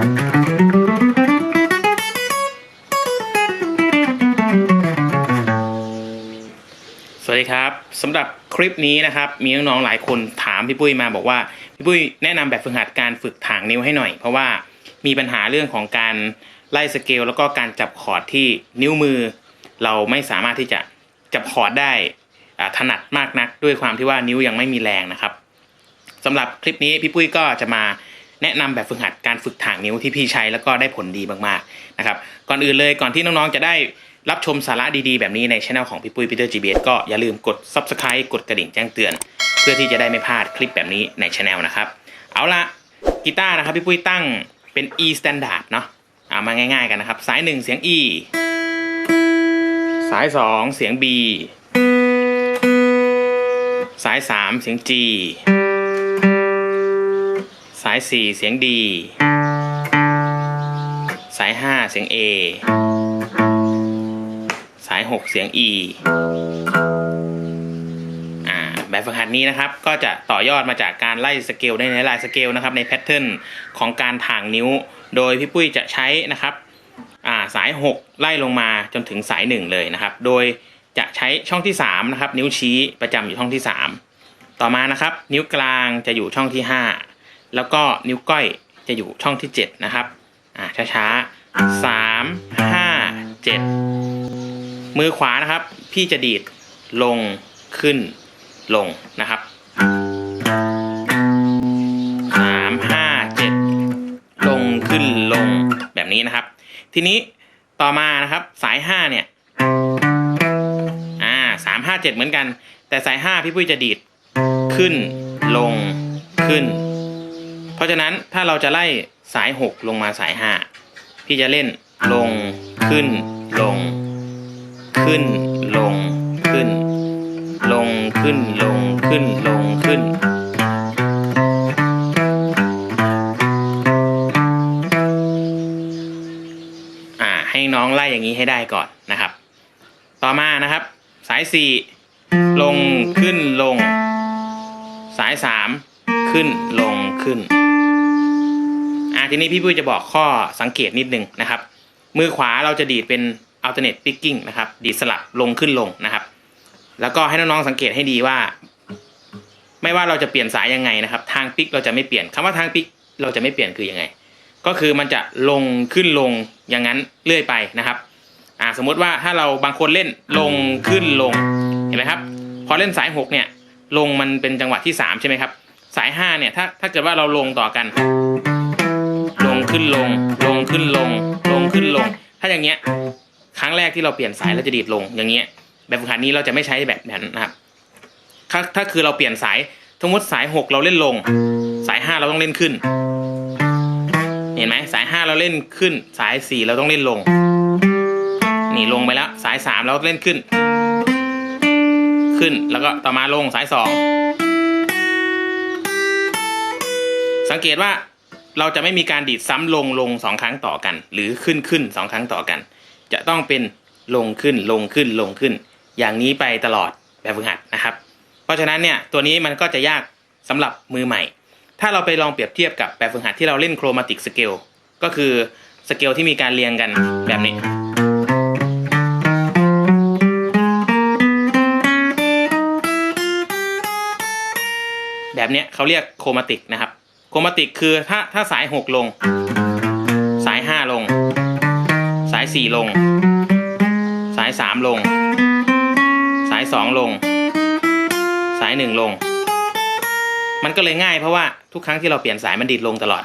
สวัสดีครับสำหรับคลิปนี้นะครับ มีน้องๆหลายคนถามพี่ปุ้ยมาบอกว่าพี่ปุ้ยแนะนำแบบฝึกหัดการฝึกถางนิ้วให้หน่อย เพราะว่ามีปัญหาเรื่องของการไล่สเกลแล้วก็การจับคอร์ดที่นิ้วมือ เราไม่สามารถที่จะจับคอร์ดได้ถนัดมากนัก ด้วยความที่ว่านิ้วยังไม่มีแรงนะครับสำหรับคลิปนี้พี่ปุ้ยก็จะมา แนะนำแบบฝึกหัดการฝึกถางนิ้วที่พี่ใช้แล้วก็ได้ผลดีมากๆนะครับก่อนอื่นเลยก่อนที่น้องๆจะได้รับชมสาระดีๆ แบบนี้ในช anel ของพี่ปุ้ยพีเตอร์จีบีก็อย่าลืมกด subscribe กดกระดิ่งแจ้งเตือน เพื่อที่จะได้ไม่พลาดคลิปแบบนี้ในช anel นะครับ เอาละกีตาร์นะครับพี่ปุ้ยตั้งเป็น E standard เนาะเอามาง่ายๆกันนะครับ สาย 1 เสียง E สาย 2 เสียง B สาย 3 เสียง G าย 4 เสียง D สาย 5 เสียง A สาย 6 เสียง E อ่าแบบฝึกหัดนี้นะครับก็จะต่อยอดมาจากการไล่สเกลในลายสเกลนะครับในแพทเทิร์นของการถ่างนิ้ว โดยพี่ปุ้ยจะใช้นะครับาสาย 6 ไล่ลงมาจนถึงสาย 1 เลยนะครับ โดยจะใช้ช่องที่3นะครับนิ้วชี้ประจำอยู่ช่องที่ 3 ต่อมานะครับ นิ้วกลางจะอยู่ช่องที่ 5 แล้วก็นิ้วก้อยจะอยู่ช่องที่ 7 นะครับ อ่าช้าๆสามห้าเจ็ดมือขวานะครับ พี่จะดีดลงขึ้นลงนะครับสามห้าเจ็ดลงขึ้นลงแบบนี้นะครับ ทีนี้ต่อมานะครับสายห้าเนี่ยอ่าสามห้าเจ็ดเหมือนกัน แต่สายห้าพี่ปุ้ยจะดีดขึ้นลงขึ้น เพราะฉะนั้นถ้าเราจะไล่สายหกลงมาสายห้าพี่จะเล่นลงขึ้นลง ขึ้นลงขึ้น ลงขึ้นลงขึ้นลงขึ้น อ่าให้น้องไล่อย่างนี้ให้ได้ก่อนนะครับ ต่อมานะครับ สายสี่ลงขึ้นลง สายสามขึ้นลงขึ้น อ่าทีนี้พี่ปุ้ยจะบอกข้อสังเกตนิดนึงนะครับ มือขวาเราจะดีดเป็น alternate picking นะครับ ดีดสลับลงขึ้นลงนะครับ แล้วก็ให้น้องๆสังเกตให้ดีว่า ไม่ว่าเราจะเปลี่ยนสายยังไงนะครับ ทางปิกเราจะไม่เปลี่ยนคำว่าทางปิกเราจะไม่เปลี่ยนคือยังไง ก็คือมันจะลงขึ้นลงอย่างนั้นเรื่อยไปนะครับอ่าสมมุติว่าถ้าเราบางคนเล่นลงขึ้นลงเห็นไหมครับพอเล่นสายหกเนี่ยลงมันเป็นจังหวะที่สามใช่ไหมครับสายห้าเนี่ยถ้าถ้าเกิดว่าเราลงต่อกัน ขึ้นลง ลงขึ้นลง ลงขึ้นลง ถ้าอย่างเงี้ย ครั้งแรกที่เราเปลี่ยนสายเราจะดีดลง อย่างเงี้ย แบบฝึกหัดนี้เราจะไม่ใช้แบบนั้นนะครับ ถ้าถ้าคือเราเปลี่ยนสายสมมติสายหกเราเล่นลง สายห้าเราต้องเล่นขึ้น เห็นไหมสายห้าเราเล่นขึ้น สายสี่เราต้องเล่นลง นี่ลงไปแล้ว สายสามเราเล่นขึ้น ขึ้นแล้วก็ต่อมาลงสายสองสังเกตว่า เราจะไม่มีการดีดซ้ำลงลงสองครั้งต่อกัน หรือขึ้นขึ้นสองครั้งต่อกัน จะต้องเป็นลงขึ้นลงขึ้นลงขึ้น อย่างนี้ไปตลอดแบบฝึกหัดนะครับ เพราะฉะนั้นเนี่ยตัวนี้มันก็จะยากสำหรับมือใหม่ ถ้าเราไปลองเปรียบเทียบกับแบบฝึกหัดที่เราเล่นโครมาติกสเกลก็คือสเกลที่มีการเรียงกันแบบนี้แบบเนี้ยเขาเรียกโครมาติกนะครับ โครมาติกคือถ้าถ้าสายหกลง สายห้าลง สายสี่ลง สายสามลง สายสองลง สายหนึ่งลง มันก็เลยง่ายเพราะว่าทุกครั้งที่เราเปลี่ยนสายมันดีดลงตลอด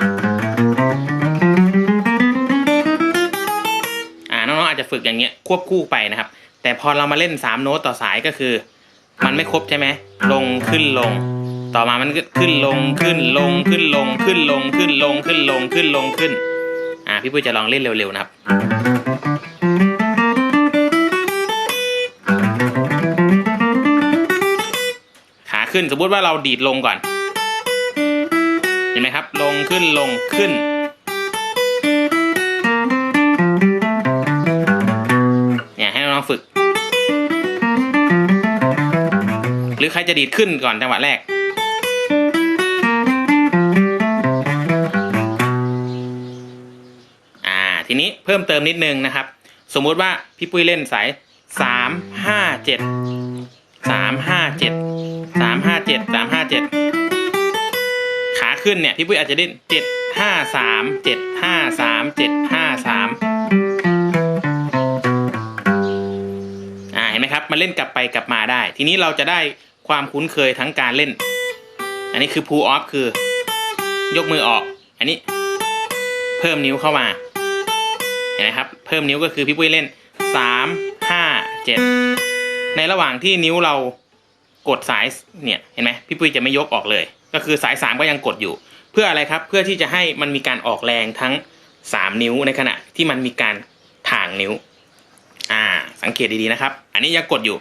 อ่าน้องๆอาจจะฝึกอย่างเงี้ยควบคู่ไปนะครับ แต่พอเรามาเล่นสามโน้ตต่อสายก็คือ มันไม่ครบใช่ไหมลงขึ้นลง ต่อมามันขึ้นลงขึ้นลงขึ้นลงขึ้นลงขึ้นลงขึ้นลงขึ้นลงขึ้น อ่าพี่ปุ้ยจะลองเล่นเร็วๆนะครับขาขึ้นสมมติว่าเราดีดลงก่อน เห็นไหมครับ ลงขึ้นลงขึ้นเนี่ยให้น้องฝึก หรือใครจะดีดขึ้นก่อนจังหวะแรก นี้เพิ่มเติมนิดนึงนะครับ สมมุติว่าพี่ปุ้ยเล่นสายสามห้าเจ็ดสามห้าเจ็ดสามห้าเจ็ดสามห้าเจ็ดขาขึ้นเนี่ยพี่ปุ้ยอาจจะเล่นเจ็ดห้าสามเจ็ดห้าสามเจ็ดห้าสามอ่าเห็นไหมครับมันเล่นกลับไปกลับมาได้ ทีนี้เราจะได้ความคุ้นเคยทั้งการเล่น อันนี้คือ pull off คือ ยกมือออก อันนี้ เพิ่มนิ้วเข้ามา เห็นไหมครับ เพิ่มนิ้วก็คือพี่ปุ้ยเล่นสามห้าเจ็ดในระหว่างที่นิ้วเรากดสายเนี่ยเห็นไหมพี่ปุ้ยจะไม่ยกออกเลย ก็คือสายสามก็ยังกดอยู่ เพื่ออะไรครับ เพื่อที่จะให้มันมีการออกแรงทั้งสามนิ้วในขณะที่มันมีการถ่างนิ้ว อ่า สังเกตดีๆนะครับ อันนี้ยังกดอยู่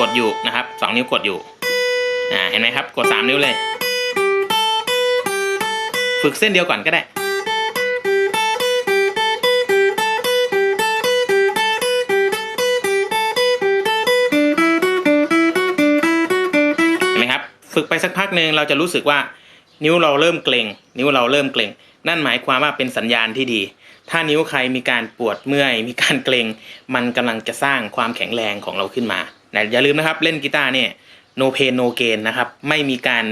กดอยู่นะครับสองนิ้วกดอยู่อ่าเห็นไหมครับ กดสามนิ้วเลย ฝึกเส้นเดียวก่อนก็ได้ ฝึกไปสักพักหนึ่งเราจะรู้สึกว่านิ้วเราเริ่มเกร็ง นิ้วเราเริ่มเกร็ง นั่นหมายความว่าเป็นสัญญาณที่ดี ถ้านิ้วใครมีการปวดเมื่อย มีการเกร็ง มันกำลังจะสร้างความแข็งแรงของเราขึ้นมาอย่าลืมนะครับ เล่นกีตาร์เนี่ย no pain no gain นะครับ ไม่มีการ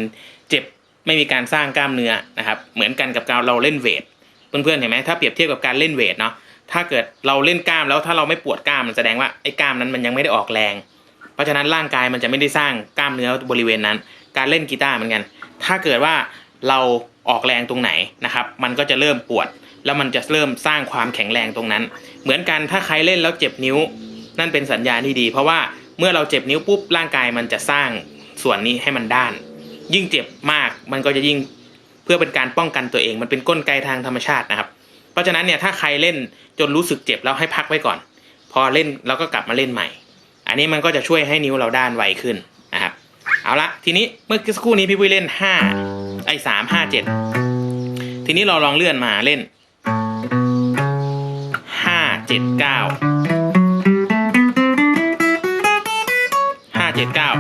เจ็บ ไม่มีการสร้างกล้ามเนื้อนะครับ เหมือนกันกับการเราเล่นเวท เพื่อนๆเห็นไหมถ้าเปรียบเทียบกับการเล่นเวทเนาะ ถ้าเกิดเราเล่นกล้ามแล้วถ้าเราไม่ปวดกล้ามมันแสดงว่าไอ้กล้ามนั้นมันยังไม่ได้ออกแรง เพราะฉะนั้นร่างกายมันจะไม่ได้สร้างกล้ามเนื้อบริเวณนั้น การเล่นกีตาร์เหมือนกัน ถ้าเกิดว่าเราออกแรงตรงไหนนะครับ มันก็จะเริ่มปวด แล้วมันจะเริ่มสร้างความแข็งแรงตรงนั้น เหมือนกันถ้าใครเล่นแล้วเจ็บนิ้ว นั่นเป็นสัญญาณที่ดี เพราะว่าเมื่อเราเจ็บนิ้วปุ๊บร่างกายมันจะสร้างส่วนนี้ให้มันด้าน ยิ่งเจ็บมากมันก็จะยิ่งเพื่อเป็นการป้องกันตัวเอง มันเป็นกลไกทางธรรมชาตินะครับ เพราะฉะนั้นเนี่ยถ้าใครเล่นจนรู้สึกเจ็บแล้วให้พักไว้ก่อน พอเล่นแล้วก็กลับมาเล่นใหม่ อันนี้มันก็จะช่วยให้นิ้วเราด้านไวขึ้น เอาละทีนี้เมื่อสักครู่นี้พี่ปุ้ยเล่นห้าไอ้สามห้าเจ็ดทีนี้เราลองเลื่อนมาเล่นห้าเจ็ดเก้าห้าเจ็ดเก้า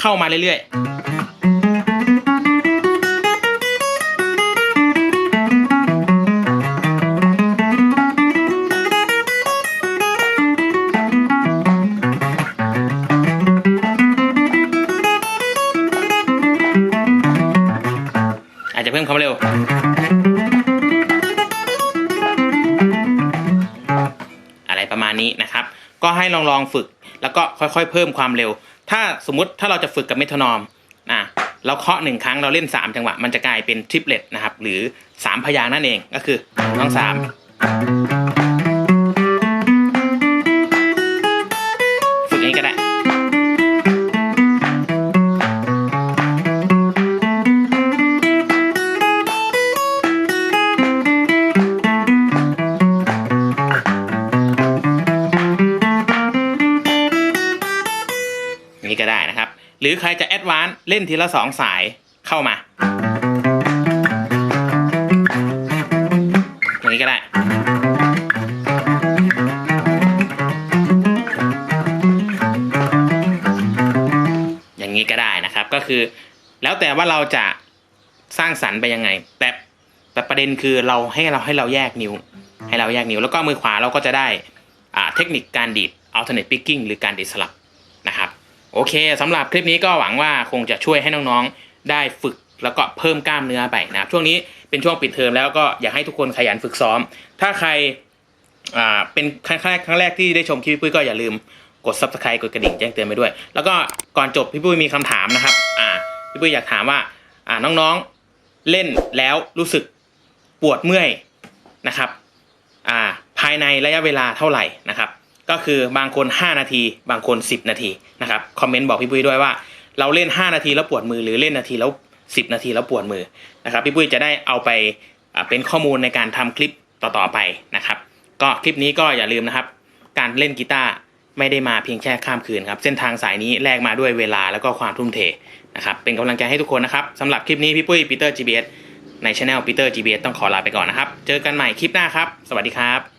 เข้ามาเรื่อยๆอาจจะเพิ่มความเร็ว อะไรประมาณนี้นะครับ ก็ให้ลองลองฝึก แล้วก็ค่อยๆ เพิ่มความเร็ว ถ้าสมมติถ้าเราจะฝึกกับเมทานอมนะเราเคาะหนึ่งครั้งเราเล่น 3 จังหวะ มันจะกลายเป็นทริปเลตนะครับ หรือ 3 พยางนั่นเองก็คือน้องสามฝึกนี้ก็ได้ หรือใครจะแอดวานซ์เล่นทีละสองสายเข้ามาอย่างนี้ก็ได้อย่างนี้ก็ได้นะครับก็คือ แล้วแต่ว่าเราจะสร้างสรรค์ไปยังไง แต่แต่ประเด็นคือเราให้เราให้เราแยกนิ้ว ให้เราแยกนิ้ว แล้วก็มือขวาเราก็จะได้เทคนิคการดีด alternate picking หรือการดีดสลับ โอเคสำหรับคลิปนี้ก็หวังว่าคงจะช่วยให้น้องๆ ได้ฝึกแล้วก็เพิ่มกล้ามเนื้อไปนะครับช่วงนี้เป็นช่วงปิดเทอมแล้วก็อยากให้ทุกคนขยันฝึกซ้อม ถ้าใครอ่าเป็นครั้งแรกครั้งแรกที่ได้ชมคลิปพี่ปุ้ยก็อย่าลืมกด subscribe กดกระดิ่งแจ้งเตือนไปด้วย แล้วก็ก่อนจบพี่ปุ้ยมีคำถามนะครับอ่าพี่ปุ้ยอยากถามว่าอ่าน้องๆเล่นแล้วรู้สึกปวดเมื่อยนะครับอ่าภายในระยะเวลาเท่าไหร่นะครับ ก็คือบางคน 5 นาที บางคน 10 นาทีนะครับคอมเมนต์บอกพี่ปุ้ยด้วยว่า เราเล่น 5 นาทีแล้วปวดมือหรือเล่นนาทีแล้ว10 นาทีแล้วปวดมือนะครับพี่ปุ้ยจะได้เอาไปเป็นข้อมูลในการทำคลิปต่อๆไปนะครับ ก็คลิปนี้ก็อย่าลืมนะครับ การเล่นกีตาร์ไม่ได้มาเพียงแค่ข้ามคืนครับ เส้นทางสายนี้แลกมาด้วยเวลาแล้วก็ความทุ่มเทนะครับเป็นกำลังใจให้ทุกคนนะครับสำหรับคลิปนี้พี่ปุ้ยปีเตอร์ GBS ในช anel Peter GBS ต้องขอลาไปก่อนนะครับ เจอกันใหม่คลิปหน้าครับ สวัสดีครับ